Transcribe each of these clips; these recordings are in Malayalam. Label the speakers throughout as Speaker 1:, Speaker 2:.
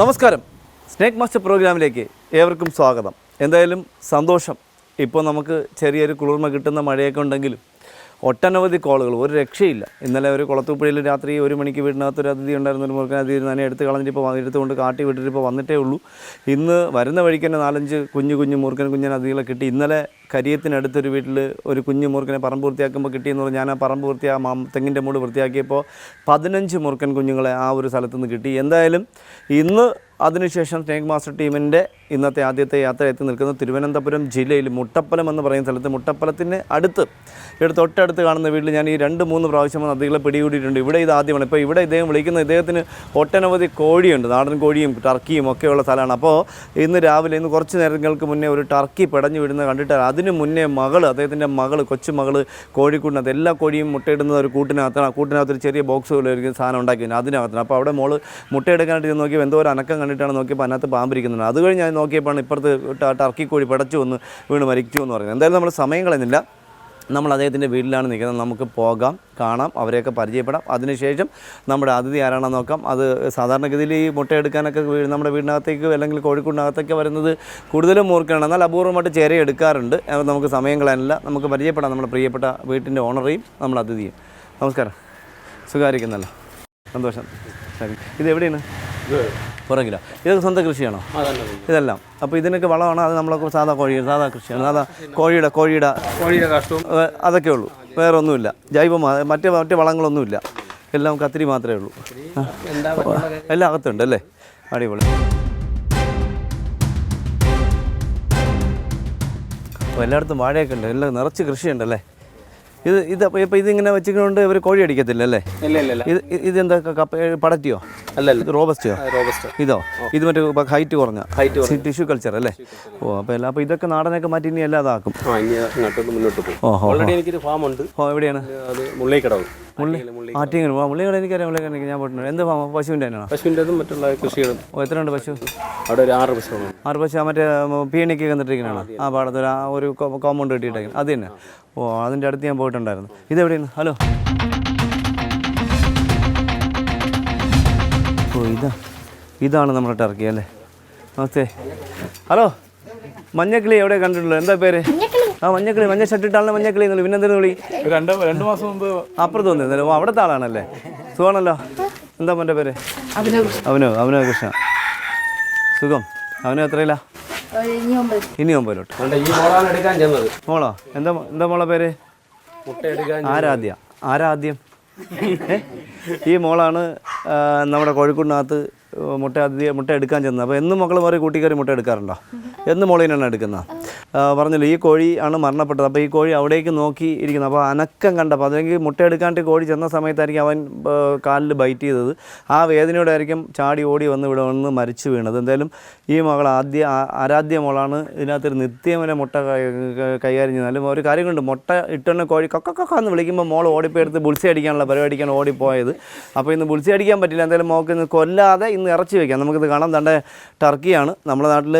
Speaker 1: നമസ്കാരം. സ്നേക്ക് മാസ്റ്റർ പ്രോഗ്രാമിലേക്ക് ഏവർക്കും സ്വാഗതം. എന്തായാലും സന്തോഷം. ഇപ്പോൾ നമുക്ക് ചെറിയൊരു കുളിർമ കിട്ടുന്ന മഴയൊക്കെ ഉണ്ടെങ്കിലും ഒട്ടനവധി കോളുകൾ. ഒരു രക്ഷയില്ല. ഇന്നലെ ഒരു കുളത്തൂപ്പുഴയിൽ രാത്രി ഒരു മണിക്ക് വീടിനകത്ത് ഒരു അതിഥി ഉണ്ടായിരുന്ന ഒരു മുറുക്കൻ അതിഥി തന്നെ എടുത്ത് കളഞ്ഞിട്ട് ഇപ്പോൾ എടുത്തുകൊണ്ട് കാട്ടി വിട്ടിട്ട് ഇപ്പോൾ വന്നിട്ടേ ഉള്ളൂ. ഇന്ന് വരുന്ന വഴിക്ക് തന്നെ നാലഞ്ച് കുഞ്ഞു കുഞ്ഞു മുറുക്കൻ കുഞ്ഞൻ അതിഥികളെ കിട്ടി. ഇന്നലെ കരിയത്തിനടുത്തൊരു വീട്ടിൽ ഒരു കുഞ്ഞു മുറുക്കനെ പറമ്പ് വൃത്തിയാക്കുമ്പോൾ കിട്ടിയെന്ന് പറഞ്ഞാൽ ഞാൻ ആ പറമ്പ് വൃത്തിയാ തെങ്ങിന്റെ മൂട് വൃത്തിയാക്കിയപ്പോൾ പതിനഞ്ച് മുറുക്കൻ കുഞ്ഞുങ്ങളെ ആ ഒരു സ്ഥലത്തുനിന്ന് കിട്ടി. എന്തായാലും ഇന്ന് അതിനുശേഷം സ്നേക് മാസ്റ്റർ ടീമിന്റെ ഇന്നത്തെ ആദ്യത്തെ യാത്ര എത്തി നിൽക്കുന്നത് തിരുവനന്തപുരം ജില്ലയിൽ മുട്ടപ്പലം എന്ന് പറയുന്ന സ്ഥലത്ത്. മുട്ടപ്പലത്തിന് അടുത്ത് ഇവിടെ തൊട്ടടുത്ത് കാണുന്ന വീട്ടിൽ ഞാൻ ഈ രണ്ട് മൂന്ന് പ്രാവശ്യം നദികളെ പിടികൂടിയിട്ടുണ്ട്. ഇവിടെ ഇത് ആദ്യമാണ്. ഇപ്പോൾ ഇവിടെ ഇദ്ദേഹം വിളിക്കുന്ന ഇദ്ദേഹത്തിന് ഒട്ടനവധി കോഴിയുണ്ട്. നാടൻ കോഴിയും ടർക്കിയും ഒക്കെയുള്ള സ്ഥലമാണ്. അപ്പോൾ ഇന്ന് രാവിലെ ഇന്ന് കുറച്ച് നേരങ്ങൾക്ക് മുന്നേ ഒരു ടർക്കി പടഞ്ഞു വിടുന്നത് കണ്ടിട്ട് അതിന് മുന്നേ മകൾ അദ്ദേഹത്തിന്റെ മകൾ കൊച്ചു മകൾ കോഴിക്കൂടിനകത്ത് എല്ലാ കോഴിയും മുട്ടയിടുന്നത് ഒരു കൂട്ടിനകത്താണ്. ആ കൂട്ടിനകത്ത് ഒരു ചെറിയ ബോക്സ് പോലെ ഒരു സാധനം ഉണ്ടാക്കി അതിനകത്താണ്. അപ്പോൾ അവിടെ മോൾ മുട്ടയെടുക്കാനായിട്ട് നോക്കിയപ്പോൾ എന്തോ ഒരു അനക്കം കണ്ടിട്ടാണ് നോക്കിയപ്പോൾ അതിനകത്ത് പാമ്പിരിക്കുന്നുണ്ട്. അത് കഴിഞ്ഞ് ഞാൻ നോക്കിയപ്പോഴാണ് ഇപ്പുറത്ത് ടർക്കി കോഴി പടച്ചു വന്ന് വീണ് മരിച്ചു എന്ന് പറയുന്നത്. എന്തായാലും നമ്മൾ സമയം കളയുന്നില്ല. നമ്മൾ അദ്ദേഹത്തിന്റെ വീട്ടിലാണ് നിൽക്കുന്നത്. നമുക്ക് പോകാം കാണാം അവരെയൊക്കെ പരിചയപ്പെടാം. അതിനുശേഷം നമ്മുടെ അതിഥി ആരാണെന്ന് നോക്കാം. അത് സാധാരണഗതിയിൽ ഈ മുട്ടയെടുക്കാനൊക്കെ നമ്മുടെ വീടിനകത്തേക്ക് അല്ലെങ്കിൽ കോഴിക്കോടിനകത്തൊക്കെ വരുന്നത് കൂടുതലും മൂർക്കാണ് എന്നാൽ അപൂർവമായിട്ട് ചേര എടുക്കാറുണ്ട് നമുക്ക് സമയം കളയാനില്ല. നമുക്ക് പരിചയപ്പെടാം നമ്മുടെ പ്രിയപ്പെട്ട വീട്ടിന്റെ ഓണറേയും നമ്മുടെ അതിഥിയും. നമസ്കാരം. സുഖമായിരിക്കുന്നല്ലോ. സന്തോഷം. ഇത് എവിടെയാണ്? പുറകിലോ. ഇതൊക്കെ സ്വന്തം കൃഷിയാണോ? ഇതെല്ലാം. അപ്പോൾ ഇതിനൊക്കെ വളമാണോ. അത് നമ്മളൊക്കെ സാധാ കോഴി സാധാ കൃഷിയാണ്. സാധാ കോഴിയുടെ കോഴിയുടെ
Speaker 2: കോഴിയുടെ കാഷ്ടവും.
Speaker 1: അതൊക്കെ ഉള്ളൂ. വേറെ ഒന്നുമില്ല ജൈവ മറ്റേ മറ്റേ വളങ്ങളൊന്നുമില്ല. എല്ലാം കത്തിരി മാത്രമേ ഉള്ളൂ. എല്ലാം അകത്തുണ്ട് അല്ലേ? അടിപൊളി. അപ്പോൾ എല്ലായിടത്തും വാഴയൊക്കെ ഉണ്ട്. എല്ലാം നിറച്ച് കൃഷിയുണ്ടല്ലേ ഇത് ഇത് ഇപ്പൊ ഇതിങ്ങനെ വെച്ചിട്ടുണ്ട് ഇവർ കോഴി അടിക്കത്തില്ല അല്ലേ? ഇത് എന്താ ഇതെന്താ കപ്പ പടറ്റിയോ
Speaker 2: അല്ല റോബസ്റ്റോ?
Speaker 1: ഇത് റോബസ്റ്റയോ ഇതോ? ഇത് മറ്റേ ഹൈറ്റ് കുറഞ്ഞ?
Speaker 2: ഹൈറ്റ്
Speaker 1: ടിഷ്യൂ കൾച്ചർ അല്ലേ? ഓ അപ്പോൾ എല്ലാം അപ്പോൾ ഇതൊക്കെ നാടനൊക്കെ മാറ്റി ഇനി എല്ലാം അതാക്കും
Speaker 2: മുന്നോട്ട് പോകും. ഓൾറെഡി എനിക്കൊരു ഫാം ഉണ്ട്.
Speaker 1: എവിടെയാണ്?
Speaker 2: മുള്ളിക്കടവ്.
Speaker 1: മുള്ളി
Speaker 2: മുള്ളി
Speaker 1: ആറ്റിങ്ങനെ ആ മുള്ളിക്കട എനിക്കറിയാം മുള്ളിക്കട എനിക്ക് ഞാൻ പോയിട്ടുണ്ട്. എന്ത് ഫാം പശുവിന്റെ തന്നെയാണോ?
Speaker 2: പശുവിന്റെതും മറ്റുള്ള കൃഷികളും.
Speaker 1: ഓ എത്രയുണ്ട് പശു?
Speaker 2: അവിടെ ഒരു ആറ് പശു
Speaker 1: ആറ് പശു ആ മറ്റേ പീണിക്ക് കണ്ടിട്ടിരിക്കുന്നതാണ് ആ പാടത്ത് ഒരു കോമ്പൗണ്ട് കിട്ടിയിട്ടേക്കുന്നത് അത് തന്നെ. ഓ അതിന്റെ അടുത്ത് ഞാൻ പോയിട്ടുണ്ടായിരുന്നു. ഇതെവിടെയാണ്? ഹലോ. ഓ ഇതാ. ഇതാണ് നമ്മുടെ ടർക്കി അല്ലേ? നമസ്തേ. ഹലോ. മഞ്ഞക്കിളി എവിടെ കണ്ടിട്ടുള്ളത്? എന്താ പേര്? ആ മഞ്ഞക്കിളി. മഞ്ഞ ഷട്ടിട്ടാണ് മഞ്ഞക്കിളി എന്നുള്ളൂ. പിന്നെ എന്തെങ്കിലും വിളി?
Speaker 2: രണ്ട് രണ്ട് മാസം മുമ്പ്
Speaker 1: അപ്പുറത്ത് വന്നിരുന്നല്ലോ. ഓ അവിടുത്തെ ആളാണല്ലേ? സുഖമാണല്ലോ? എന്താ മോന്റെ പേര്? അവനോ അവനോ കൃഷ്ണ. സുഖം. അവനോ എത്രയില്ല ഇനി ഒമ്പതിലോട്ട്.
Speaker 2: അതുകൊണ്ട് ഈ മോളാണ് എടുക്കാൻ ചെന്നത്.
Speaker 1: മോളോ? എന്താ എന്താ മോളെ പേര്? ആരാധ്യ. ആരാദ്യം ഏ? ഈ മോളാണ് നമ്മുടെ കോഴിക്കോടിനകത്ത് മുട്ട അതിഥി മുട്ട എടുക്കാൻ ചെന്നത്. അപ്പോൾ എന്നും മക്കൾ മാറി കൂട്ടിക്കറി മുട്ട എടുക്കാറുണ്ടോ? എന്നും മോളിനാണ് എടുക്കുന്നത്. പറഞ്ഞല്ലോ ഈ കോഴി ആണ് മരണപ്പെട്ടത്. അപ്പോൾ ഈ കോഴി അവിടേക്ക് നോക്കി ഇരിക്കുന്നത് അപ്പോൾ അനക്കം കണ്ടപ്പോൾ അല്ലെങ്കിൽ മുട്ട എടുക്കാണ്ട് കോഴി ചെന്ന സമയത്തായിരിക്കും അവൻ കാലിൽ ബൈറ്റ് ചെയ്തത്. ആ വേദനയോടെ ആയിരിക്കും ചാടി ഓടി വന്ന് ഇവിടെ വന്ന് മരിച്ചു വീണത്. എന്തായാലും ഈ മകൾ ആദ്യ ആരാധ്യ മോളാണ് ഇതിനകത്തൊരു നിത്യമനെ മുട്ട കൈകാര്യം ചെയ്യുന്നത്. ഒരു കാര്യം കൊണ്ട് മുട്ട ഇട്ടെണ്ണ കോഴി കൊക്ക കൊക്ക എന്ന് വിളിക്കുമ്പോൾ മോൾ ഓടിപ്പോയി എടുത്ത് ബുൾസി അടിക്കാനുള്ള പരിപാടിക്കാണ് ഓടിപ്പോയത്. അപ്പോൾ ഇന്ന് ബുൾസി അടിക്കാൻ പറ്റില്ല. എന്തായാലും മോൾക്ക് ഇന്ന് കൊല്ലാതെ ഇന്ന് ഇറച്ചി വയ്ക്കാം നമുക്കിത് കാണാം. തന്റെ ടർക്കിയാണ് നമ്മുടെ നാട്ടിൽ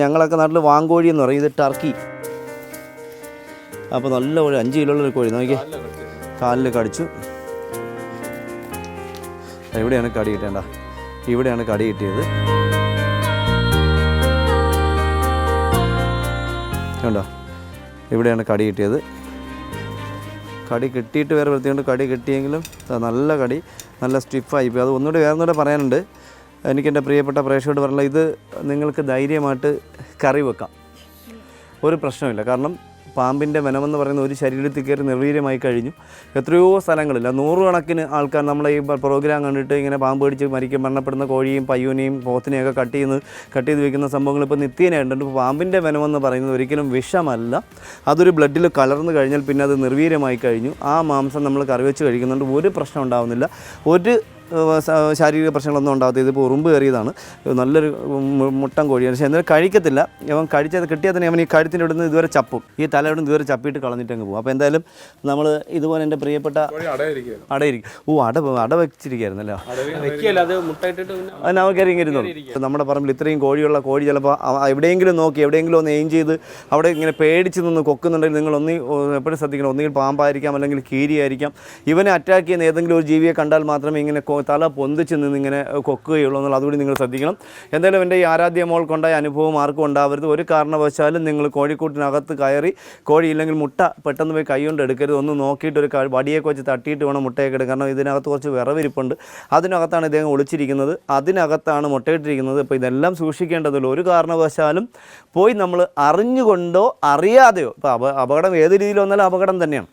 Speaker 1: ഞങ്ങളൊക്കെ നാട്ടിൽ വാങ്കോഴി എന്ന് പറയും. ഇത് ടർക്കി അപ്പോൾ നല്ല കോഴി അഞ്ച് കിലോ ഉള്ളൊരു കോഴി. നോക്കി കാലിൽ കടിച്ചു. എവിടെയാണ് കടി കിട്ടേണ്ട? ഇവിടെയാണ് കടി കിട്ടിയത്. കണ്ടോ? ഇവിടെയാണ് കടി കിട്ടിയത്. കടി കിട്ടിയിട്ട് വേറെ വൃത്തിയുണ്ട്. കടി കിട്ടിയെങ്കിലും നല്ല കടി. നല്ല സ്റ്റിഫായി അത് ഒന്നുകൂടി വേറെ ഒന്നുകൂടെ പറയാനുണ്ട്. എനിക്ക് എന്റെ പ്രിയപ്പെട്ട പ്രേക്ഷകരോട് പറഞ്ഞാൽ ഇത് നിങ്ങൾക്ക് ധൈര്യമായിട്ട് കറി വെക്കാം. ഒരു പ്രശ്നമില്ല കാരണം പാമ്പിന്റെ വനമെന്ന് പറയുന്ന ഒരു ശരീരത്തിൽ കയറി നിർവീര്യമായി കഴിഞ്ഞു. എത്രയോ സ്ഥലങ്ങളിൽ നൂറുകണക്കിന് ആൾക്കാർ നമ്മളെ ഈ പ്രോഗ്രാം കണ്ടിട്ട് ഇങ്ങനെ പാമ്പ് പിടിച്ച് മരിക്കും മരണപ്പെടുന്ന കോഴിയും പയ്യൂനെയും പോത്തിനെയൊക്കെ കട്ട് ചെയ്യുന്ന കട്ട് ചെയ്ത് വെക്കുന്ന സംഭവങ്ങൾ ഇപ്പോൾ നിത്യേനയുണ്ട് ഇപ്പോൾ പാമ്പിന്റെ വനമെന്ന് പറയുന്നത് ഒരിക്കലും വിഷമല്ല. അതൊരു ബ്ലഡിൽ കലർന്നു കഴിഞ്ഞാൽ പിന്നെ അത് നിർവീര്യമായി കഴിഞ്ഞു. ആ മാംസം നമ്മൾ കറി വെച്ച് കഴിക്കുന്നുണ്ട്. ഒരു പ്രശ്നം ഉണ്ടാവുന്നില്ല. ഒരു ശാരീരിക പ്രശ്നങ്ങളൊന്നും ഉണ്ടാകത്തില്ല ഇതിപ്പോൾ ഉറുമ്പ് കയറിയതാണ്. നല്ലൊരു മുട്ടം മുട്ടൻ കോഴിയാണ്. പക്ഷേ എന്നാലും കഴിക്കത്തില്ല. അവൻ കഴിച്ചത് കിട്ടിയാൽ തന്നെ അവൻ ഈ കഴുത്തിന്റെ ഇവിടുന്ന് ഇതുവരെ ചപ്പും. ഈ തലയുടെ ഇതുവരെ ചപ്പിയിട്ട് കളഞ്ഞിട്ട് അങ്ങ് പോകും. അപ്പോൾ എന്തായാലും നമ്മൾ ഇതുപോലെ എന്റെ പ്രിയപ്പെട്ട അടയിരിക്കും ഓ അട അട വെച്ചിരിക്കുകയായിരുന്നല്ലോ?
Speaker 2: വെക്കിയല്ല അത്
Speaker 1: നമുക്കറിയാം ഇരുന്നുള്ളൂ നമ്മുടെ പറമ്പിൽ ഇത്രയും കോഴിയുള്ള കോഴി ചിലപ്പോൾ എവിടെയെങ്കിലും നോക്കി എവിടെയെങ്കിലും ഒന്ന് എയിം ചെയ്ത് അവിടെ ഇങ്ങനെ പേടിച്ച് നിന്ന് കൊക്കുന്നുണ്ടെങ്കിൽ നിങ്ങൾ ഒന്ന് എപ്പോഴും ശ്രദ്ധിക്കണം. ഒന്നുകിൽ പാമ്പായിരിക്കാം അല്ലെങ്കിൽ കീരിയായിരിക്കാം. ഇവനെ അറ്റാക്ക് ചെയ്യുന്ന ഏതെങ്കിലും ഒരു ജീവിയെ കണ്ടാൽ മാത്രമേ ഇങ്ങനെ തല പൊന്തിച്ച് നിന്ന് ഇങ്ങനെ കൊക്കുകയുള്ളൂ എന്നുള്ളത് അതുകൂടി നിങ്ങൾ ശ്രദ്ധിക്കണം. എന്തായാലും എന്റെ ഈ ആരാധ്യ മോൾക്കുണ്ടായ അനുഭവം ആർക്കും ഉണ്ടാവരുത്. ഒരു കാരണവശാലും നിങ്ങൾ കോഴിക്കൂട്ടിനകത്ത് കയറി കോഴി ഇല്ലെങ്കിൽ മുട്ട പെട്ടെന്ന് പോയി കൈകൊണ്ട് എടുക്കരുത്. ഒന്ന് നോക്കിയിട്ട് ഒരു വടിയൊക്കെ വെച്ച് തട്ടിയിട്ട് വേണം മുട്ടയൊക്കെ എടുക്കാൻ. കാരണം ഇതിനകത്ത് കുറച്ച് വിറവിരിപ്പുണ്ട്. അതിനകത്താണ് ഇദ്ദേഹം ഒളിച്ചിരിക്കുന്നത്. അതിനകത്താണ് മുട്ടയിട്ടിരിക്കുന്നത്. അപ്പോൾ ഇതെല്ലാം സൂക്ഷിക്കേണ്ടതില്ല ഒരു കാരണവശാലും പോയി നമ്മൾ അറിഞ്ഞുകൊണ്ടോ അറിയാതെയോ ഇപ്പോൾ അപകടം ഏത് രീതിയിൽ വന്നാലും അപകടം തന്നെയാണ്.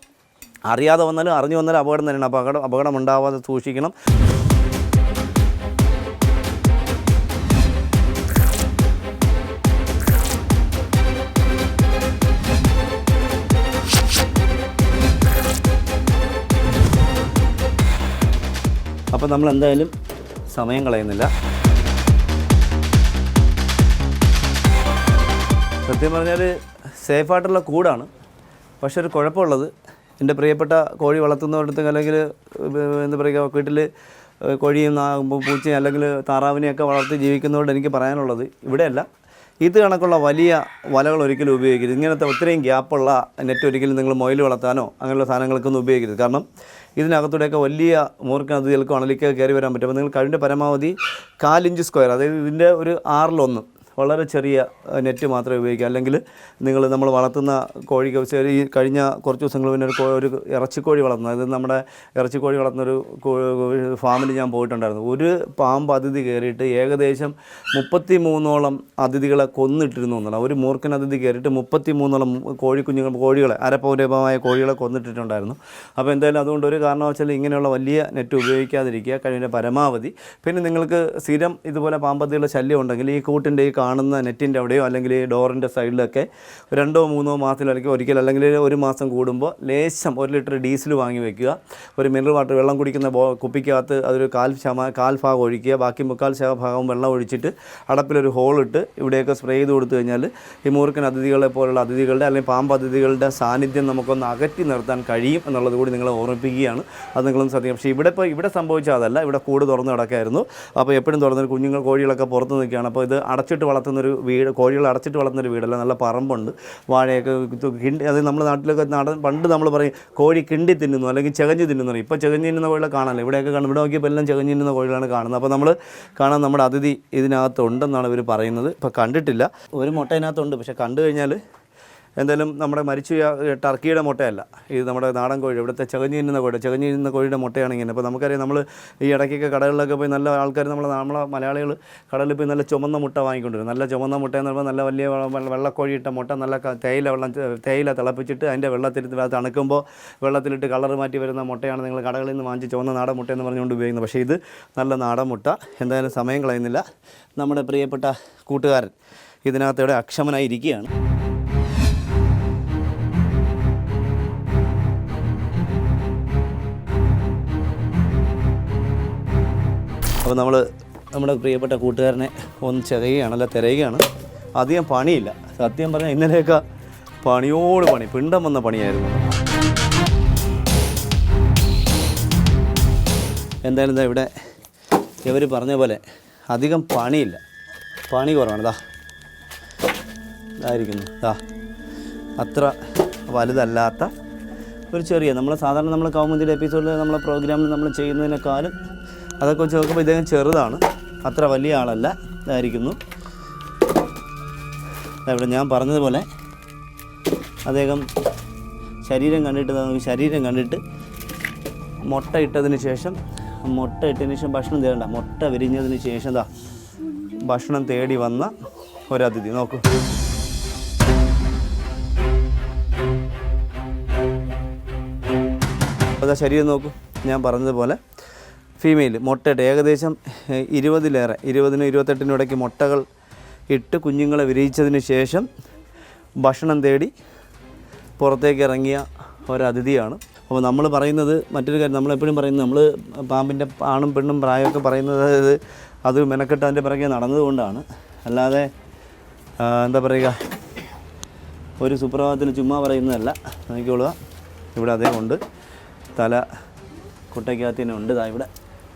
Speaker 1: അറിയാതെ വന്നാലും അറിഞ്ഞു വന്നാലും അപകടം തന്നെയാണ്. അപകടം അപകടം ഉണ്ടാവാതെ സൂക്ഷിക്കണം. അപ്പോൾ നമ്മൾ എന്തായാലും സമയം കളയുന്നില്ല. സത്യം പറഞ്ഞാൽ സേഫായിട്ടുള്ള കൂടാണ്. പക്ഷെ ഒരു കുഴപ്പമുള്ളത്. എന്റെ പ്രിയപ്പെട്ട കോഴി വളർത്തുന്നവരുടെ അല്ലെങ്കിൽ എന്താ പറയുക വീട്ടിൽ കോഴിയും പൂച്ചയും അല്ലെങ്കിൽ താറാവിനെയൊക്കെ വളർത്തി ജീവിക്കുന്നതുകൊണ്ട് എനിക്ക് പറയാനുള്ളത് ഇവിടെയല്ല. ഇത് കണക്കുള്ള വലിയ വലകൾ ഒരിക്കലും ഉപയോഗിക്കരുത്. ഇങ്ങനത്തെ ഒത്തിരിയും ഗ്യാപ്പുള്ള നെറ്റ് ഒരിക്കലും നിങ്ങൾ മൊയിൽ വളർത്താനോ അങ്ങനെയുള്ള സാധനങ്ങൾക്കൊന്നും ഉപയോഗിക്കരുത്. കാരണം ഇതിനകത്തൂടെയൊക്കെ വലിയ മൂർക്കനകത്ത് ചിലക്കും അണലിക്ക് കയറി വരാൻ പറ്റും. അപ്പോൾ നിങ്ങൾ കഴിവിന്റെ പരമാവധി കാലിഞ്ച് സ്ക്വയർ അതായത് ഇതിന്റെ ഒരു ആറിലൊന്ന് വളരെ ചെറിയ നെറ്റ് മാത്രമേ ഉപയോഗിക്കുക അല്ലെങ്കിൽ നിങ്ങൾ നമ്മൾ വളർത്തുന്ന കോഴിക്ക് ഈ കഴിഞ്ഞ കുറച്ച് ദിവസങ്ങൾ മുന്നേ ഒരു ഒരു ഇറച്ചിക്കോഴി വളർത്തുന്നത് അതായത് നമ്മുടെ ഇറച്ചിക്കോഴി വളർത്തുന്ന ഒരു ഫാമിൽ ഞാൻ പോയിട്ടുണ്ടായിരുന്നു. ഒരു പാമ്പ് അതിഥി കയറിയിട്ട് ഏകദേശം മുപ്പത്തി മൂന്നോളം അതിഥികളെ കൊന്നിട്ടിരുന്നു എന്നുള്ള ഒരു മൂർഖൻ അതിഥി കയറിയിട്ട് മുപ്പത്തി മൂന്നോളം കോഴിക്കുഞ്ഞുങ്ങൾ കോഴികളെ അരപൗരമായ കോഴികളെ കൊന്നിട്ടിട്ടുണ്ടായിരുന്നു. അപ്പോൾ എന്തായാലും അതുകൊണ്ട് ഒരു കാരണവശാലും ഇങ്ങനെയുള്ള വലിയ നെറ്റ് ഉപയോഗിക്കാതിരിക്കുക. കഴിഞ്ഞ പരമാവധി. പിന്നെ നിങ്ങൾക്ക് സ്ഥിരം ഇതുപോലെ പാമ്പത്തിയുള്ള ശല്യം ഉണ്ടെങ്കിൽ ഈ കൂട്ടിന്റെ ഈ കാണുന്ന നെറ്റിന്റെ അവിടെയോ അല്ലെങ്കിൽ ഡോറിന്റെ സൈഡിലൊക്കെ രണ്ടോ മൂന്നോ മാസത്തിൽ അല്ലെങ്കിൽ ഒരിക്കൽ അല്ലെങ്കിൽ ഒരു മാസം കൂടുമ്പോൾ ലേശം ഒരു ലിറ്റർ ഡീസൽ വാങ്ങി വെക്കുക. ഒരു മിനറൽ വാട്ടർ വെള്ളം കുടിക്കുന്ന ബോ കുപ്പിക്കകത്ത് അതൊരു കാൽ ശമ കാൽ ഭാഗം ഒഴിക്കുക. ബാക്കി മുക്കാൽ ഭാഗം വെള്ളം ഒഴിച്ചിട്ട് അടപ്പിലൊരു ഹോളിട്ട് ഇവിടെയൊക്കെ സ്പ്രേ ചെയ്ത് കൊടുത്തു കഴിഞ്ഞാൽ ഈ മൂർക്കൻ അതിഥികളെ പോലുള്ള അതിഥികളുടെ അല്ലെങ്കിൽ പാമ്പ് അതിഥികളുടെ സാന്നിധ്യം നമുക്കൊന്ന് അകറ്റി നിർത്താൻ കഴിയും എന്നുള്ളത് കൂടി നിങ്ങളെ ഓർമ്മിപ്പിക്കുകയാണ്. അത് നിങ്ങളും ശ്രദ്ധിക്കും പക്ഷേ ഇവിടെ ഇപ്പോൾ ഇവിടെ സംഭവിച്ച അതല്ല. ഇവിടെ കൂട് തുറന്ന് കിടക്കായിരുന്നു. അപ്പോൾ എപ്പോഴും തുറന്നൊരു കുഞ്ഞുങ്ങൾ കോഴികളൊക്കെ പുറത്ത് നിൽക്കുകയാണ്. അപ്പോൾ ഇത് അടച്ചിട്ട് വളർത്തുന്നൊരു വീട് കോഴികൾ അടച്ചിട്ട് വളർത്തുന്നൊരു വീടല്ല നല്ല പറമ്പുണ്ട്. വാഴയൊക്കെ കിണ്ടി അത് നമ്മുടെ നാട്ടിലൊക്കെ നാടൻ പണ്ട് നമ്മൾ പറയും കോഴി കിണ്ടി തിന്നുന്നു അല്ലെങ്കിൽ ചെകഞ്ഞ് തിന്നുന്നു. ഇപ്പോൾ ചെകഞ്ഞ് തിന്നുന്ന കോഴികളെ കാണാനില്ല. ഇവിടെയൊക്കെ കാണും. ഇവിടെ നോക്കിയപ്പോൾ എല്ലാം ചെകഞ്ഞ് തിന്നുന്ന കോഴികളാണ് കാണുന്നത്. അപ്പോൾ നമ്മൾ കാണാൻ നമ്മുടെ അതിഥി ഇതിനകത്ത് ഉണ്ടെന്നാണ് ഇവർ പറയുന്നത്. ഇപ്പോൾ കണ്ടിട്ടില്ല. ഒരു മുട്ട ഇതിനകത്തുണ്ട്. പക്ഷേ കണ്ടു കഴിഞ്ഞാൽ എന്തായാലും നമ്മുടെ മരിച്ചു ടർക്കിയുടെ മുട്ടയല്ല. ഇത് നമ്മുടെ നാടൻ കോഴി ഇവിടുത്തെ ചകഞ്ഞിരുന്ന കോഴി ചകഞ്ഞിരുന്ന കോഴിയുടെ മുട്ടയാണ് ഇങ്ങനെ. അപ്പോൾ നമുക്കറിയാം നമ്മൾ ഈ ഇടയ്ക്കൊക്കെ കടകളിലൊക്കെ പോയി നല്ല ആൾക്കാർ നമ്മൾ നമ്മളെ മലയാളികൾ കടലിൽ പോയി നല്ല ചുമന്ന മുട്ട വാങ്ങിക്കൊണ്ടിരുന്നു. നല്ല ചുമന്ന മുട്ട എന്ന് പറയുമ്പോൾ നല്ല വലിയ വെള്ള- വെള്ള- വെള്ളക്കോഴി ഇട്ട മുട്ട നല്ല തേയില വെള്ളം തേയില തിളപ്പിച്ചിട്ട് അതിന്റെ വെള്ളത്തിൽ തണുക്കുമ്പോൾ വെള്ളത്തിലിട്ട് കളർ മാറ്റി വരുന്ന മുട്ടയാണ് നിങ്ങൾ കടകളിൽ നിന്ന് വാങ്ങിച്ച് ചുവന്ന നാടൻ മുട്ട എന്ന് പറഞ്ഞുകൊണ്ട് ഉപയോഗിക്കുന്നത്. പക്ഷേ ഇത് നല്ല നാടൻ മുട്ട. എന്തായാലും സമയം കളയുന്നില്ല. നമ്മുടെ പ്രിയപ്പെട്ട കൂട്ടുകാരൻ ഇതിനകത്തോടെ ഇവിടെ അപ്പോൾ നമ്മൾ നമ്മുടെ പ്രിയപ്പെട്ട കൂട്ടുകാരനെ ഒന്ന് ചെതയുകയാണ് അല്ല തിരയുകയാണ്. അധികം പണിയില്ല. സത്യം പറഞ്ഞാൽ ഇന്നലെയൊക്കെ പണിയോട് പണി പിണ്ടം വന്ന പണിയായിരുന്നു. എന്തായാലും ഇതാ ഇവിടെ ഇവർ പറഞ്ഞ പോലെ അധികം പണിയില്ല. പണി കുറവാണ്. ദാ. ഇതായിരിക്കുന്നു. ദാ. അത്ര വലുതല്ലാത്ത ഒരു ചെറിയ നമ്മൾ സാധാരണ നമ്മൾ കൗമുദിയുടെ എപ്പിസോഡിൽ നമ്മളെ പ്രോഗ്രാമിൽ നമ്മൾ ചെയ്യുന്നതിനേക്കാളും അതൊക്കെ വെച്ച് നോക്കുമ്പോൾ ഇദ്ദേഹം ചെറുതാണ്. അത്ര വലിയ ആളല്ല. ഇതായിരിക്കുന്നു. ഇവിടെ ഞാൻ പറഞ്ഞതുപോലെ അദ്ദേഹം ശരീരം കണ്ടിട്ട് നമുക്ക് ശരീരം കണ്ടിട്ട് മുട്ട ഇട്ടതിന് ശേഷം മുട്ട ഇട്ടതിന് ശേഷം ഭക്ഷണം തേടണ്ട. മുട്ട വിരിഞ്ഞതിന് ശേഷം ഇതാ ഭക്ഷണം തേടി വന്ന ഒരതിഥി. നോക്കൂ. അതാ ശരീരം നോക്കൂ. ഞാൻ പറഞ്ഞതുപോലെ ഫീമെയിൽ മുട്ടയിട്ട്. ഏകദേശം ഇരുപതിലേറെ ഇരുപതിനും ഇരുപത്തെട്ടിനും ഇടയ്ക്ക് മുട്ടകൾ ഇട്ട് കുഞ്ഞുങ്ങളെ വിരിയിച്ചതിന് ശേഷം ഭക്ഷണം തേടി പുറത്തേക്ക് ഇറങ്ങിയ ഒരതിഥിയാണ്. അപ്പോൾ നമ്മൾ പറയുന്നത് മറ്റൊരു കാര്യം നമ്മളെപ്പോഴും പറയുന്നത് നമ്മൾ പാമ്പിന്റെ ആണും പെണ്ണും പ്രായമൊക്കെ പറയുന്നത് അതായത് അത് മെനക്കെട്ട് അതിന്റെ പിറകെ നടന്നതുകൊണ്ടാണ്. അല്ലാതെ എന്താ പറയുക ഒരു സുപ്രഭാതത്തിൽ ചുമ്മാ പറയുന്നതല്ല. നോക്കിക്കൊള്ളുക. ഇവിടെ അതേ ഉണ്ട്. തല കുട്ടയ്ക്കകത്ത് തന്നെ ഉണ്ട്. ദാ ഇവിടെ.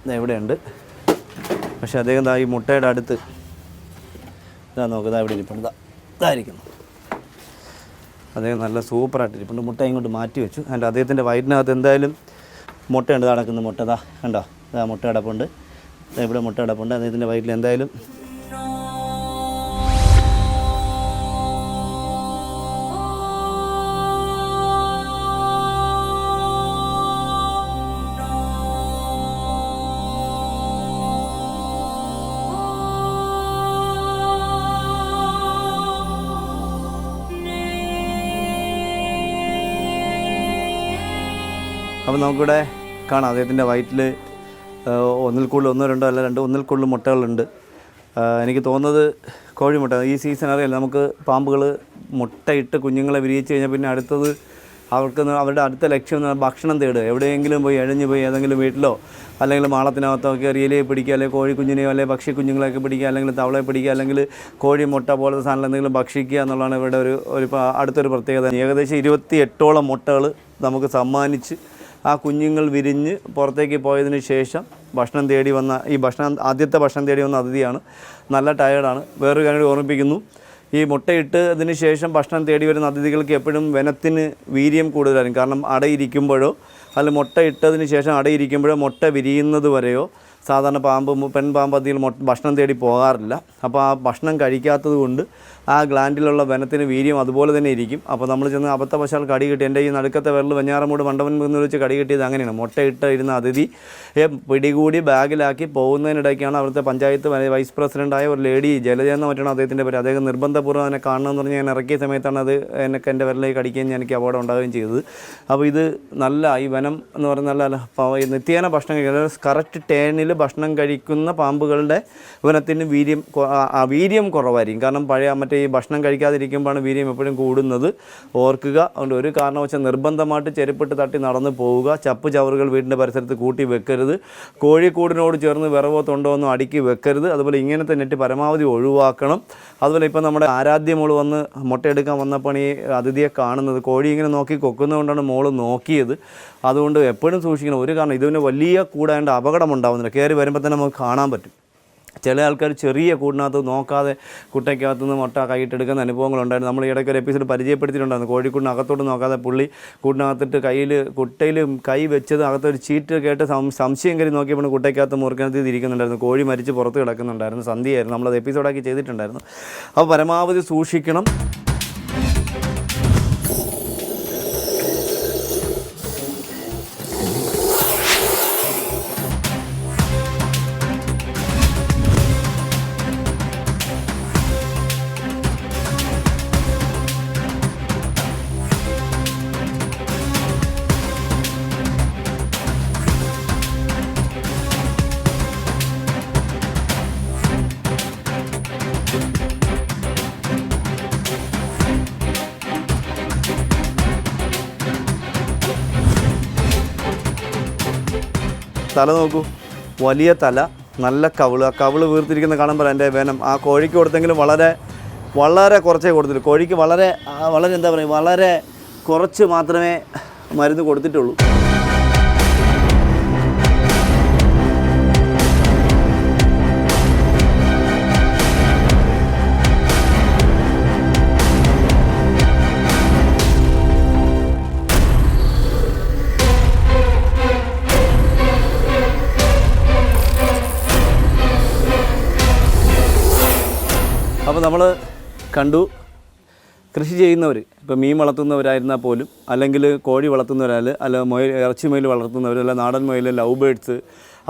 Speaker 1: ദാ ഇവിടെ ഉണ്ട് പക്ഷെ അദ്ദേഹം ഈ മുട്ടയുടെ അടുത്ത് ഇതാ നോക്ക് ദാ ഇവിടെ ഇരിപ്പുണ്ട്. ഇതായിരിക്കുന്നു അദ്ദേഹം നല്ല സൂപ്പറായിട്ട് ഇരിപ്പുണ്ട്. മുട്ട ഇങ്ങോട്ട് മാറ്റി വെച്ചു. അതിന്റെ അദ്ദേഹത്തിന്റെ വയറ്റിനകത്ത് എന്തായാലും മുട്ടയുണ്ട്. നടക്കുന്ന മുട്ടതാ കണ്ടോ ഇതാ മുട്ട കിടപ്പുണ്ട്. ദാ ഇവിടെ മുട്ട കിടപ്പുണ്ട്. അദ്ദേഹത്തിന്റെ വയറ്റിൽ എന്തായാലും അപ്പോൾ നമുക്കിവിടെ കാണാം. അദ്ദേഹത്തിന്റെ വയറ്റിൽ ഒന്നിൽ കൂടുതൽ ഒന്നോ രണ്ടോ അല്ല രണ്ടോ ഒന്നിൽ കൂടുതൽ മുട്ടകളുണ്ട്. എനിക്ക് തോന്നുന്നത് കോഴിമുട്ട. ഈ സീസൺ അറിയില്ല നമുക്ക് പാമ്പുകൾ മുട്ടയിട്ട് കുഞ്ഞുങ്ങളെ വിരിയിച്ച് കഴിഞ്ഞാൽ പിന്നെ അടുത്തത് അവർക്ക് അവരുടെ അടുത്ത ലക്ഷ്യം എന്ന് പറഞ്ഞാൽ ഭക്ഷണം തേടുക. എവിടെയെങ്കിലും പോയി എഴഞ്ഞു പോയി ഏതെങ്കിലും വീട്ടിലോ അല്ലെങ്കിൽ മാളത്തിനകത്തോ ഒക്കെ എലിയെ പിടിക്കുക അല്ലെങ്കിൽ കോഴി കുഞ്ഞിനെയോ അല്ലെങ്കിൽ പക്ഷി കുഞ്ഞുങ്ങളെയൊക്കെ പിടിക്കുക അല്ലെങ്കിൽ തവളയെ പിടിക്കുക അല്ലെങ്കിൽ കോഴി മുട്ട പോലത്തെ സാധനം എന്തെങ്കിലും ഭക്ഷിക്കുക എന്നുള്ളതാണ് ഇവിടെ ഒരു ഒരു അടുത്തൊരു പ്രത്യേകത. ഏകദേശം ഇരുപത്തി എട്ടോളം മുട്ടകൾ നമുക്ക് സമ്മാനിച്ച് ആ കുഞ്ഞുങ്ങൾ വിരിഞ്ഞ് പുറത്തേക്ക് പോയതിന് ശേഷം ഭക്ഷണം തേടി വന്ന ഈ ഭക്ഷണം ആദ്യത്തെ ഭക്ഷണം തേടി വന്ന അതിഥിയാണ്. നല്ല ടയേർഡാണ് വേറൊരു കാര്യം ഓർമ്മിപ്പിക്കുന്നു. ഈ മുട്ടയിട്ട് അതിന് ശേഷം ഭക്ഷണം തേടി വരുന്ന അതിഥികൾക്ക് എപ്പോഴും വനത്തിന് വീര്യം കൂടുതലായിരിക്കും. കാരണം അടയിരിക്കുമ്പോഴോ അല്ല മുട്ട ഇട്ടതിന് ശേഷം അടയിരിക്കുമ്പോഴോ മുട്ട വിരിയുന്നത് വരെയോ സാധാരണ പാമ്പ് പെൺ പാമ്പ് അധികം ഭക്ഷണം തേടി പോകാറില്ല. അപ്പോൾ ആ ഭക്ഷണം കഴിക്കാത്തത് കൊണ്ട് ആ ഗ്ലാൻഡിലുള്ള വനത്തിന് വീര്യം അതുപോലെ തന്നെ ഇരിക്കും. അപ്പോൾ നമ്മൾ ചെന്ന് അബദ്ധവശാൽ കടി കിട്ടി. എന്റെ ഈ നടുക്കത്തെ വിരൽ വെഞ്ഞാറമൂട് മണ്ടവൻ എന്ന് വെച്ച് കടി കിട്ടിയത് അങ്ങനെയാണ്. മുട്ടയിട്ട് ഇരുന്ന അതിഥി പിടികൂടി ബാഗിലാക്കി പോകുന്നതിനിടയ്ക്കാണ് അവിടുത്തെ പഞ്ചായത്ത് വൈസ് പ്രസിഡന്റായ ഒരു ലേഡി ജലജ എന്ന് മറ്റാണ് അദ്ദേഹത്തിന്റെ പേര്. അദ്ദേഹം നിർബന്ധപൂർവം എന്നെ കാണണമെന്ന് പറഞ്ഞ് ഞാൻ ഇറക്കിയ സമയത്താണ് അത് എനിക്ക് എന്റെ വിരലേക്ക് കടിക്കുകയും എനിക്ക് അപകടം ഉണ്ടാവുകയും ചെയ്തത്. അപ്പോൾ ഇത് നല്ല ഈ വനം എന്ന് പറയുന്ന നല്ല നിത്യേന ഭക്ഷണം കഴിക്കുക കറക്റ്റ് ടേണിൽ ഭക്ഷണം കഴിക്കുന്ന പാമ്പുകളുടെ വനത്തിന് വീര്യം വീര്യം കുറവായിരിക്കും. കാരണം പഴയ മറ്റേ ഈ ഭക്ഷണം കഴിക്കാതിരിക്കുമ്പോഴാണ് വീര്യം എപ്പോഴും കൂടുന്നത്. ഓർക്കുക അതുകൊണ്ട് ഒരു കാരണവശാൽ നിർബന്ധമായിട്ട് ചെരുപ്പിട്ട് തട്ടി നടന്ന് പോവുക. ചപ്പ് ചവറുകൾ വീടിന്റെ പരിസരത്ത് കൂട്ടി വെക്കരുത്. കോഴിക്കൂടിനോട് ചേർന്ന് വിറവോ തൊണ്ടോ ഒന്നും അടുക്കി വെക്കരുത്. അതുപോലെ ഇങ്ങനത്തെ നെറ്റ് പരമാവധി ഒഴിവാക്കണം. അതുപോലെ ഇപ്പം നമ്മുടെ ആരാധ്യ മോൾ വന്ന് മുട്ടയെടുക്കാൻ വന്നപ്പോൾ ഈ അതിഥിയെ കാണുന്നത് കോഴി ഇങ്ങനെ നോക്കി കൊക്കുന്നതുകൊണ്ടാണ് മോൾ നോക്കിയത്. അതുകൊണ്ട് എപ്പോഴും സൂക്ഷിക്കണം. ഒരു കാരണം ഇതിന് വലിയ കൂടാണ്ട് അപകടം ഉണ്ടാവുന്നില്ല. കയറി വരുമ്പോൾ തന്നെ നമുക്ക് കാണാൻ പറ്റും. ചില ആൾക്കാർ ചെറിയ കൂടിനകത്ത് നോക്കാതെ കുട്ടയ്ക്കകത്ത് നിന്ന് മുട്ട കൈയിട്ടെടുക്കുന്ന അനുഭവങ്ങളുണ്ടായിരുന്നു. നമ്മൾ ഇടയ്ക്ക് ഒരു എപ്പിസോഡ് പരിചയപ്പെടുത്തിയിട്ടുണ്ടായിരുന്നു. കോഴിക്കൂടിന് അകത്തോട്ട് നോക്കാതെ പുള്ളി കൂടിനകത്തിട്ട് കയ്യിൽ കുട്ടയിൽ കൈ വെച്ചത് അകത്തൊരു ചീറ്റ് കേട്ട് സംശയം കയറി നോക്കിയപ്പോൾ കുട്ടയ്ക്കകത്ത് മുറുക്കനത്തിൽ ഇരിക്കുന്നുണ്ടായിരുന്നു. കോഴി മരിച്ച് പുറത്ത് കിടക്കുന്നുണ്ടായിരുന്നു. സന്ധ്യയായിരുന്നു. നമ്മളത് എപ്പിസോഡാക്കി ചെയ്തിട്ടുണ്ടായിരുന്നു. അപ്പോൾ പരമാവധി സൂക്ഷിക്കണം. തല നോക്കൂ. വലിയ തല നല്ല കവിൾ. ആ കവിൾ വീർത്തിരിക്കുന്ന കാണുമ്പോൾ എന്റെ വേനം ആ കോഴിക്ക് കൊടുത്തെങ്കിലും വളരെ വളരെ കുറച്ചേ കൊടുത്തില്ല കോഴിക്ക് വളരെ വളരെ എന്താ പറയുക വളരെ കുറച്ച് മാത്രമേ മരുന്ന് കൊടുത്തിട്ടുള്ളൂ. അപ്പോൾ നമ്മൾ കണ്ടു കൃഷി ചെയ്യുന്നവർ ഇപ്പോൾ മീൻ വളർത്തുന്നവരായിരുന്നാൽ പോലും അല്ലെങ്കിൽ കോഴി വളർത്തുന്നവരാൽ അല്ല മൊയിൽ ഇറച്ചി മൊയിൽ വളർത്തുന്നവർ അല്ല നാടൻ മൊയിൽ ലവ് ബേഡ്സ്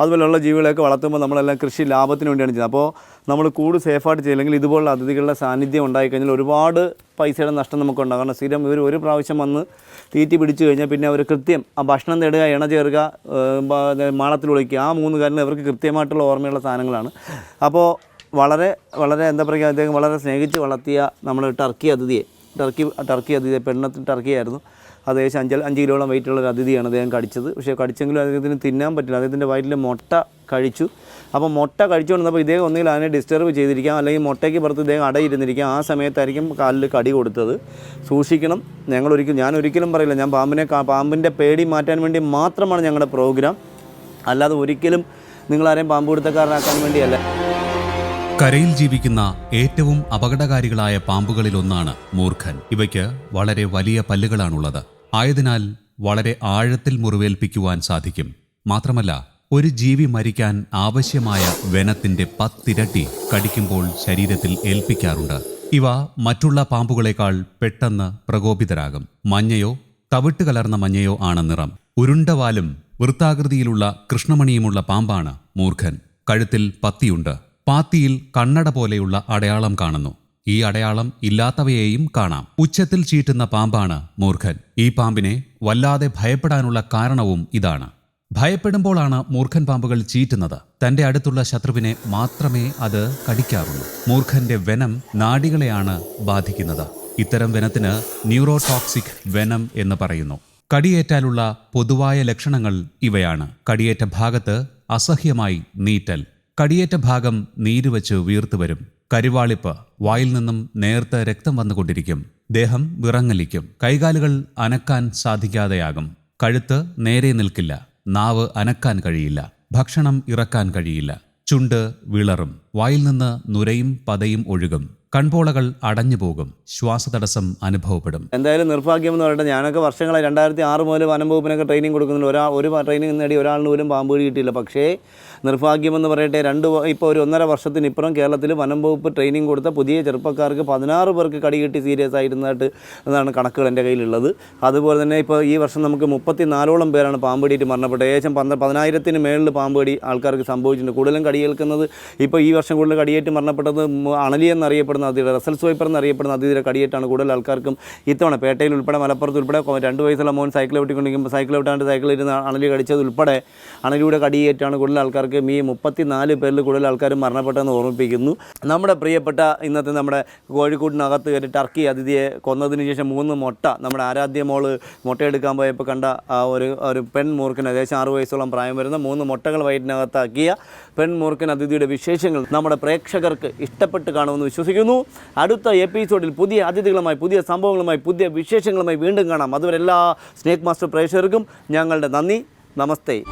Speaker 1: അതുപോലെയുള്ള ജീവികളെയൊക്കെ വളർത്തുമ്പോൾ നമ്മളെല്ലാം കൃഷി ലാഭത്തിന് വേണ്ടിയാണ് ചെയ്യുന്നത്. അപ്പോൾ നമ്മൾ കൂട് സേഫായിട്ട് ചെയ്യില്ലെങ്കിൽ ഇതുപോലുള്ള അതിഥികളുടെ സാന്നിധ്യം ഉണ്ടായിക്കഴിഞ്ഞാൽ ഒരുപാട് പൈസയുടെ നഷ്ടം നമുക്കുണ്ടാകും കാരണം സ്ഥിരം ഇവർ ഒരു പ്രാവശ്യം വന്ന് തീറ്റി പിടിച്ചു കഴിഞ്ഞാൽ പിന്നെ അവർ കൃത്യം ആ ഭക്ഷണം നേടുക ഇണ ചേർക്കുക മാളത്തിൽ ഒളിക്കുക ആ മൂന്ന് കാര്യങ്ങൾ അവർക്ക് കൃത്യമായിട്ടുള്ള ഓർമ്മയുള്ള സാധനങ്ങളാണ്. അപ്പോൾ വളരെ വളരെ എന്താ പറയുക അദ്ദേഹം വളരെ സ്നേഹിച്ച് വളർത്തിയ നമ്മൾ ടർക്കി അതിഥിയെ. ടർക്കി ടർക്കി അതിഥിയെ പെണ്ണത്തിൽ ടർക്കി ആയിരുന്നു. അത് ഏകദേശം അഞ്ച് അഞ്ച് കിലോളം വെയിറ്റുള്ള ഒരു അതിഥിയാണ് അദ്ദേഹം കടിച്ചത്. പക്ഷേ കടിച്ചെങ്കിലും അദ്ദേഹത്തിന് തിന്നാൻ പറ്റില്ല. അദ്ദേഹത്തിന്റെ വയറ്റിൽ മുട്ട കഴിച്ചു. അപ്പോൾ മുട്ട കഴിച്ചുകൊണ്ടിരുന്നപ്പോൾ ഇദ്ദേഹം ഒന്നുകിൽ അതിനെ ഡിസ്റ്റർബ് ചെയ്തിരിക്കാം അല്ലെങ്കിൽ മുട്ടയ്ക്ക് പുറത്ത് ഇദ്ദേഹം അടയിരുന്നിരിക്കാം ആ സമയത്തായിരിക്കും കാലിൽ കടി കൊടുത്തത്. സൂക്ഷിക്കണം. ഞങ്ങൾ ഒരിക്കലും ഞാൻ ഒരിക്കലും പറയില്ല. ഞാൻ പാമ്പിനെ പാമ്പിന്റെ പേടി മാറ്റാൻ വേണ്ടി മാത്രമാണ് ഞങ്ങളുടെ പ്രോഗ്രാം അല്ലാതെ ഒരിക്കലും നിങ്ങളാരെയും പാമ്പ് കൊടുത്തക്കാരനാക്കാൻ വേണ്ടിയല്ല.
Speaker 3: കരയിൽ ജീവിക്കുന്ന ഏറ്റവും അപകടകാരികളായ പാമ്പുകളിൽ ഒന്നാണ് മൂർഖൻ. ഇവയ്ക്ക് വളരെ വലിയ പല്ലുകളാണുള്ളത്. ആയതിനാൽ വളരെ ആഴത്തിൽ മുറിവേൽപ്പിക്കുവാൻ സാധിക്കും. മാത്രമല്ല ഒരു ജീവി മരിക്കാൻ ആവശ്യമായ വെനത്തിന്റെ പത്തിരട്ടി കടിക്കുമ്പോൾ ശരീരത്തിൽ ഏൽപ്പിക്കാറുണ്ട്. ഇവ മറ്റുള്ള പാമ്പുകളെക്കാൾ പെട്ടെന്ന് പ്രകോപിതരാകും. മഞ്ഞയോ തവിട്ട് കലർന്ന മഞ്ഞയോ ആണ് നിറം. ഉരുണ്ടവാലും വൃത്താകൃതിയിലുള്ള കൃഷ്ണമണിയുമുള്ള പാമ്പാണ് മൂർഖൻ. കഴുത്തിൽ പത്തിയുണ്ട്. പാത്തിയിൽ കണ്ണട പോലെയുള്ള അടയാളം കാണുന്നു. ഈ അടയാളം ഇല്ലാത്തവയെയും കാണാം. ഉച്ചത്തിൽ ചീറ്റുന്ന പാമ്പാണ് മൂർഖൻ. ഈ പാമ്പിനെ വല്ലാതെ ഭയപ്പെടാനുള്ള കാരണവും ഇതാണ്. ഭയപ്പെടുമ്പോഴാണ് മൂർഖൻ പാമ്പുകൾ ചീറ്റുന്നത്. തന്റെ അടുത്തുള്ള ശത്രുവിനെ മാത്രമേ അത് കടിക്കാറുള്ളൂ. മൂർഖന്റെ വെനം നാടികളെയാണ് ബാധിക്കുന്നത്. ഇത്തരം വെനത്തിന് ന്യൂറോടോക്സിക് വെനം എന്ന് പറയുന്നു. കടിയേറ്റാലുള്ള പൊതുവായ ലക്ഷണങ്ങൾ ഇവയാണ്. കടിയേറ്റ ഭാഗത്ത് അസഹ്യമായി നീറ്റൽ. കടിയേറ്റ ഭാഗം നീരുവച്ച് വീർത്തു വരും. കരിവാളിപ്പ് വായിൽ നിന്നും നേർത്ത് രക്തം വന്നുകൊണ്ടിരിക്കും. ദേഹം വിറങ്ങലിക്കും. കൈകാലുകൾ അനക്കാൻ സാധിക്കാതെയാകും. കഴുത്ത് നേരെ നിൽക്കില്ല. നാവ് അനക്കാൻ കഴിയില്ല. ഭക്ഷണം ഇറക്കാൻ കഴിയില്ല. ചുണ്ട് വിളറും. വായിൽ നിന്ന് നുരയും പതയും ഒഴുകും. കൺപോളകൾ അടഞ്ഞു പോകും. ശ്വാസതടസ്സം അനുഭവപ്പെടും.
Speaker 1: എന്തായാലും നിർഭാഗ്യം എന്ന് പറയട്ടെ ഞാനൊക്കെ വർഷങ്ങളായി രണ്ടായിരത്തി ആറ് മുതൽ വനം വകുപ്പിനൊക്കെ ട്രെയിനിങ് കൊടുക്കുന്നുണ്ട്. ഒരാൾ ഒരു ട്രെയിനിങ് നേടി ഒരാളിന് പോലും പാമ്പ് കടി കിട്ടിയില്ല. പക്ഷേ നിർഭാഗ്യമെന്ന് പറയട്ടെ രണ്ട് ഇപ്പോൾ ഒരു ഒന്നര വർഷത്തിനിപ്പുറം കേരളത്തിൽ വനം വകുപ്പ് ട്രെയിനിങ് കൊടുത്ത പുതിയ ചെറുപ്പക്കാർക്ക് പതിനാറ് പേർക്ക് കടി കിട്ടി സീരിയസ് ആയിരുന്നതായിട്ട് എന്നാണ് കണക്കുകൾ എന്റെ കയ്യിലുള്ളത്. അതുപോലെ തന്നെ ഇപ്പോൾ ഈ വർഷം നമുക്ക് മുപ്പത്തി നാലോളം പേരാണ് പാമ്പ് കടിയിട്ട് മരണപ്പെട്ടത്. ഏകദേശം പന്ത്ര പതിനായിരത്തിന് മേളിൽ പാമ്പ് കടി ആൾക്കാർക്ക് സംഭവിച്ചിട്ടുണ്ട്. കൂടുതലും കടിയേൽക്കുന്നത് ഇപ്പോൾ ഈ വർഷം കൂടുതൽ കടിയേറ്റ് മരണപ്പെട്ടത് അണലി എന്നറിയപ്പെടുന്ന അതിഥിയുടെ റസൽ സ്വൈപ്പർ എന്നറിയപ്പെടുന്ന അതിഥിയുടെ കടിയേറ്റാണ് കൂടുതൽ ആൾക്കാർക്കും ഇത്തവണ പേട്ടയിൽ ഉൾപ്പെടെ മലപ്പുറത്ത് ഉൾപ്പെടെ രണ്ട് വയസ്സുള്ള മോൻ സൈക്കിൾ ഓട്ടിക്കൊണ്ടിരിക്കുമ്പോൾ സൈക്കിൾ ഓട്ടാണ്ട് സൈക്കിളിൽ ഇരുന്ന് അണലി കടിച്ചത് ഉൾപ്പെടെ അണലിയുടെ കടിയേറ്റാണ് കൂടുതൽ ആൾക്കാർക്ക് ഈ മുപ്പത്തി നാല് പേരിൽ കൂടുതൽ ആൾക്കാർ മരണപ്പെട്ടെന്ന് ഓർമ്മിപ്പിക്കുന്നു. നമ്മുടെ പ്രിയപ്പെട്ട ഇന്നത്തെ നമ്മുടെ കോഴിക്കോടിനകത്ത് കയറി ടർക്കി അതിഥിയെ കൊന്നതിന് ശേഷം മൂന്ന് മുട്ട നമ്മുടെ ആരാധ്യ മോൾ മുട്ടയെടുക്കാൻ പോയപ്പോൾ കണ്ട ആ ഒരു ഒരു പെൺ ഏകദേശം ആറ് വയസ്സോളം പ്രായം വരുന്ന മൂന്ന് മുട്ടകൾ വയറ്റിനകത്താക്കിയ പെൺ അതിഥിയുടെ വിശേഷങ്ങൾ നമ്മുടെ പ്രേക്ഷകർക്ക് ഇഷ്ടപ്പെട്ട് കാണുമെന്ന് വിശ്വസിക്കുന്നു. അടുത്ത എപ്പിസോഡിൽ പുതിയ അതിഥികളുമായി പുതിയ സംഭവങ്ങളുമായി പുതിയ വിശേഷങ്ങളുമായി വീണ്ടും കാണാം. അതുവരെ എല്ലാ സ്നേക് മാസ്റ്റർ പ്രേക്ഷകർക്കും ഞങ്ങളുടെ നന്ദി. നമസ്തേ.